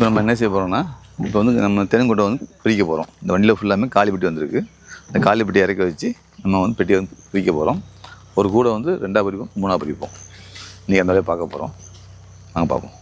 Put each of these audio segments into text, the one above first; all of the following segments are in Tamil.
இப்போ நம்ம என்ன செய்ய போகிறோம்னா இப்போ வந்து நம்ம தென்னங்கொட்டை வந்து பிரிக்க போகிறோம் இந்த வண்டியில் ஃபுல்லாமே காலி பெட்டி வந்திருக்கு. இந்த காலி பெட்டி இறக்க வச்சு நம்ம வந்து பெட்டியை வந்து பிரிக்க போகிறோம் ஒரு கூடை வந்து ரெண்டாக பிரிப்போம் மூணாக பிரிப்போம். இன்றைக்கி அந்த வேலையை பார்க்க போகிறோம் நாங்கள் பார்ப்போம்.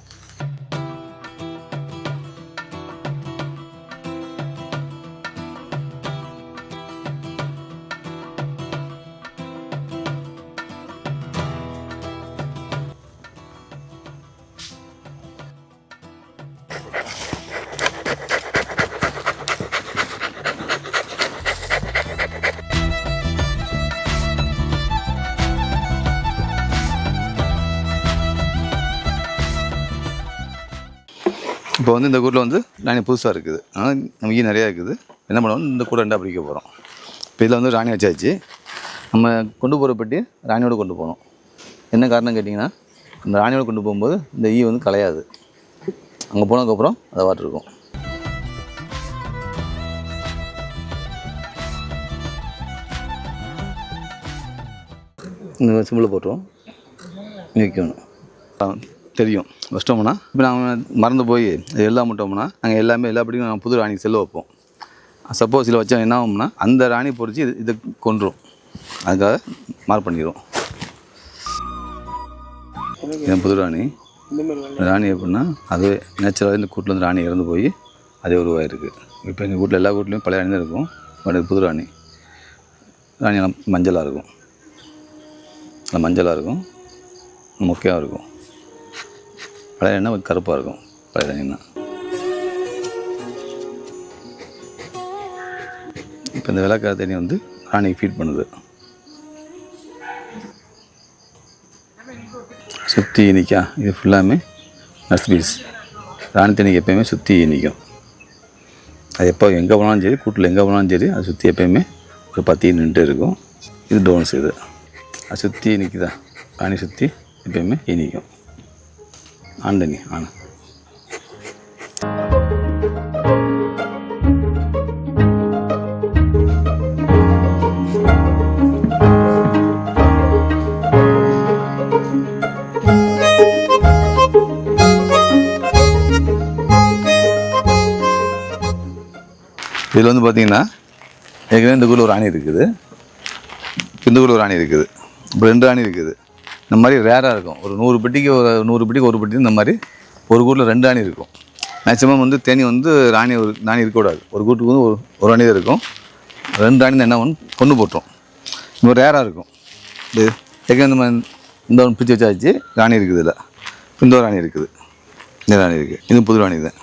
இப்போ வந்து இந்த கூட்டில் வந்து ராணி புதுசாக இருக்குது. ஆனால் நமக்கு நிறையா இருக்குது. என்ன பண்ணுவோம்? இந்த கூடை ரெண்டாக பிடிக்க போகிறோம் இப்போ இதில் வந்து ராணி வச்சாச்சு. நம்ம கொண்டு போகிற பெட்டி ராணியோடு கொண்டு போகணும். என்ன காரணம் கேட்டிங்கன்னா இந்த ராணியோட கொண்டு போகும்போது இந்த ஈ வந்து கலையாது அங்கே போனதுக்கப்புறம் அதை வாட்டிருக்கும். இந்த சிம்பிள் போட்டுருவோம். வைக்கணும். தெரியும். வச்சிட்டோம்னா இப்போ நாங்கள் மறந்து போய் எல்லாம் விட்டோம்னா நாங்கள் எல்லாமே எல்லா படிக்கும் நாங்கள் புது ராணிக்கு செல்ல வைப்போம். சப்போஸ் இதில் வச்சா என்ன ஆகும்னா அந்த ராணி பொறிச்சு இது இதை கொன்றும். அதுக்காக மார்க் பண்ணிடுவோம் என் புது ராணி ராணி எப்படின்னா அதுவே நேச்சுரலாக இந்த கூட்டில் வந்து ராணி இறந்து போய் அதே உருவாயிருக்கு. இப்போ எங்கள் வீட்டில் எல்லா வீட்லேயும் பழைய ராணி தான் இருக்கும் பட் இது புது ராணி. ராணி மஞ்சளாக இருக்கும். மஞ்சளாக இருக்கும். மொக்கையாக இருக்கும். பழைய எண்ணெய் கொஞ்சம் கருப்பாக இருக்கும். பழைய எண்ணெய் இப்போ இந்த விளக்கார தண்ணி வந்து ராணிக்கு ஃபீட் பண்ணுது. சுற்றி இனிக்கா. இது ஃபுல்லாமே நர்ஸ் பீஸ் ராணி தண்ணிக்கு எப்பயுமே சுற்றி இனிக்கும். அது எப்போ எங்கே போனாலும் சரி கூட்டில் எங்கே போனாலும் சரி அது சுற்றி எப்பயுமே ஒரு பத்தி நின்றுட்டு இருக்கும். இது டோன்ஸ் இது. அது சுற்றி நிற்குதா ராணி சுற்றி எப்பயுமே இனிக்கும். ஆண்டனி ஆனா இதில் வந்து பார்த்தீங்கன்னா ஏற்கனவே இந்த குழு ஒரு ராணி இருக்குது. இந்த குழு ஒரு ராணி இருக்குது. இப்போ ரெண்டு ராணி இருக்குது. இந்த மாதிரி ரேராக இருக்கும். ஒரு நூறு பெட்டிக்கு ஒரு நூறு பெட்டிக்கு ஒரு பெட்டி இந்த மாதிரி ஒரு கூட்டில் ரெண்டு ஆணி இருக்கும். மேக்ஸிமம் வந்து தேனி வந்து ராணி ஒரு ராணி இருக்கக்கூடாது ஒரு கூட்டுக்கு வந்து ஒரு ஒரு அணி தான் இருக்கும். ரெண்டு ராணி தான் என்ன ஒன்று கொண்டு போட்டுரும். இது ரேராக இருக்கும். இது எங்கே இந்த மாதிரி இந்த ஒன்று பிச்சு வச்சாச்சு. ராணி இருக்குது இதில். இந்த ஒரு ராணி இருக்குது. இந்த ராணி இருக்குது இது புது ராணி தான்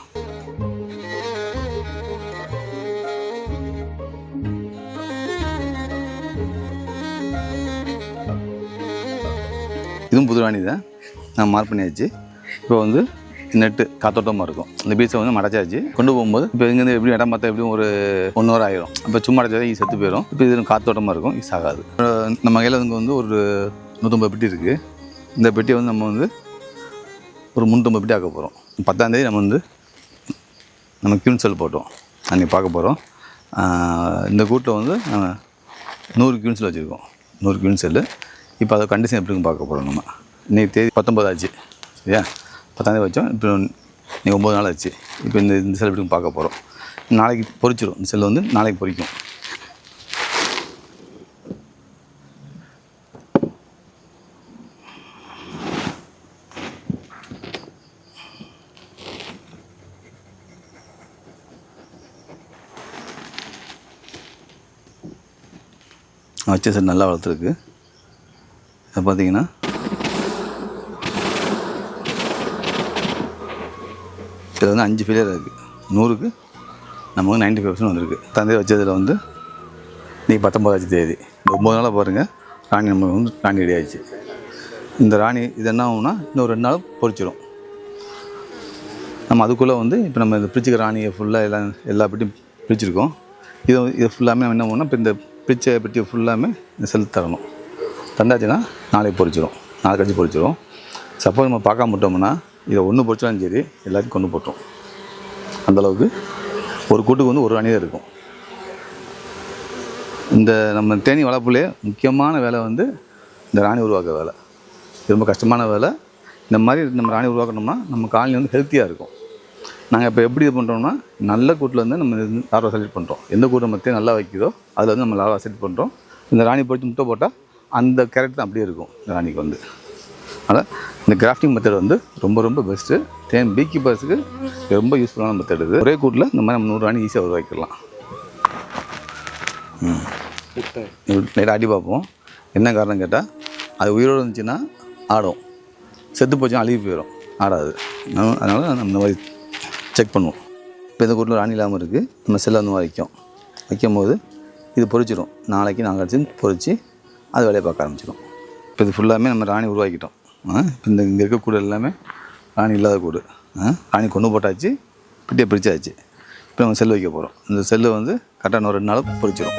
இதுவும் தான் நான் மார்க் பண்ணியாச்சு. இப்போ வந்து நெட்டு காத்தோட்டமாக இருக்கும். இந்த பீச்சை வந்து மடைச்சாச்சு. கொண்டு போகும்போது இப்போ இங்கேருந்து எப்படி இடம் பார்த்தா எப்படியும் ஒரு ஒன் ஹவர் ஆயிரும். இப்போ சும்மா அடைச்சா ஈ செத்து போயிடும் இப்போ இது காத்தோட்டமாக இருக்கும். ஈஸ் ஆகாது. நம்ம கையில் வந்து வந்து ஒரு நூற்றம்பது பெட்டி இருக்குது இந்த பெட்டியை வந்து நம்ம வந்து ஒரு முந்நூற்றம்பது பெட்டி ஆக்க போகிறோம் பத்தாந்தேதி நம்ம வந்து நம்ம கியூன் செல் போட்டோம். அன்றைக்கி பார்க்க போகிறோம் இந்த கூட்டில் வந்து நம்ம நூறு கியூன் செல் வச்சுருக்கோம். நூறு கியூன் செல்லு இப்போ அதை கண்டிஷன் எப்படி பார்க்க போகிறோம் நம்ம. இன்றைக்கி தேதி பத்தொம்பது ஆச்சு சரியா பத்தாந்தேதி வச்சோம் இப்போ இன்னைக்கு ஒம்பது நாள் ஆச்சு. இப்போ இந்த இந்த செல் எப்படி பார்க்க போகிறோம் நாளைக்கு பொறிச்சிடும் இந்த செல் வந்து நாளைக்கு பொறிக்கும். வச்ச செல் நல்லா வளர்த்துருக்கு. அது பார்த்தீங்கன்னா இதில் வந்து அஞ்சு ஃபெயிலியர் இருக்குது நூறுக்கு நம்ம வந்து நைன்ட்டி ஃபைவ் பர்சன்ட் வந்திருக்கு. தந்தையை வச்சதில் வந்து நீ பத்தொம்போதாச்சு தேதி. ஒம்பது நாளாக பாருங்கள் ராணி நம்ம வந்து ராணி ரெடி ஆயிடுச்சு. இந்த ராணி இது என்ன ஆகும்னா இன்னும் ரெண்டு நாள் பொறிச்சிடும் நம்ம அதுக்குள்ளே வந்து இப்போ நம்ம இந்த பிரிச்சுக்க ராணியை ஃபுல்லாக எல்லாம் எல்லா பெட்டியும் பிரிச்சிருக்கோம். இதை இது ஃபுல்லாமே நம்ம என்ன பண்ணோம்னா இப்போ இந்த பிரிச்ச பெட்டியை ஃபுல்லாமே இந்த செல் தரணும். தந்தாச்சுன்னா நாளைக்கு பொறிச்சிடும் நாளை கழிச்சு பொரிச்சிடும் சப்போஸ் நம்ம பார்க்காம விட்டோம்னா இதை ஒன்று பொரிச்சாலும் சரி எல்லாத்தையும் கொண்டு போட்டுரும் அந்தளவுக்கு ஒரு கூட்டுக்கு வந்து ஒரு ராணி தான் இருக்கும். இந்த நம்ம தேனி வளர்ப்புலேயே முக்கியமான வேலை வந்து இந்த ராணி உருவாக்க வேலை. ரொம்ப கஷ்டமான வேலை. இந்த மாதிரி நம்ம ராணி உருவாக்கணும்னா நம்ம காலனி வந்து ஹெல்த்தியாக இருக்கும். நாங்கள் இப்போ எப்படி இது பண்ணுறோம்னா நல்ல கூட்டில் வந்து நம்ம லார்வா செலக்ட் பண்ணுறோம் எந்த கூட்டை மத்திய நல்லா வைக்கிதோ அதில் வந்து நம்ம லார்வா செலக்ட் பண்ணுறோம் இந்த ராணி பொறிச்சு முட்டை போட்டால் அந்த கேரக்டர் அப்படியே இருக்கும் இந்த ராணிக்கு வந்து. அதனால் இந்த கிராஃப்டிங் மெத்தட் வந்து ரொம்ப ரொம்ப பெஸ்ட்டு தேன் பீ கீப்பர்ஸுக்கு ரொம்ப யூஸ்ஃபுல்லான மெத்தட் இது. ஒரே கூட்டில் இந்த மாதிரி நம்ம நூறு ராணி ஈஸியாக உருவாக்கிடலாம் லைட்டாக அடி பார்ப்போம். என்ன காரணம் கேட்டால் அது உயிரோடு இருந்துச்சுன்னா ஆடும். செத்து போச்சுன்னா அழுகி போயிடும் ஆடாது. அதனால நம்ம இந்த மாதிரி செக் பண்ணுவோம். இப்போ இந்த கூட்டில் ராணி இல்லாமல் இருக்குது நம்ம செல்லை வந்து வைக்கும் வைக்கும் போது இது பொரிச்சிடும் நாளைக்கு நாங்கள் கழிச்சு பொரிச்சு அது வேலையை பார்க்க ஆரம்பிச்சிடும் இப்போ இது ஃபுல்லாமே நம்ம ராணி உருவாக்கிட்டோம். இந்த இங்கே இருக்க கூடு எல்லாமே ராணி இல்லாத கூடு. ஆ? ராணி கொண்டு போட்டாச்சு பிட்டியை பிரிச்சாச்சு. இப்போ நம்ம செல் வைக்க போகிறோம் இந்த செல்லு வந்து கரெக்டாக இன்னும் ரெண்டு நாள் பொரிச்சிடும்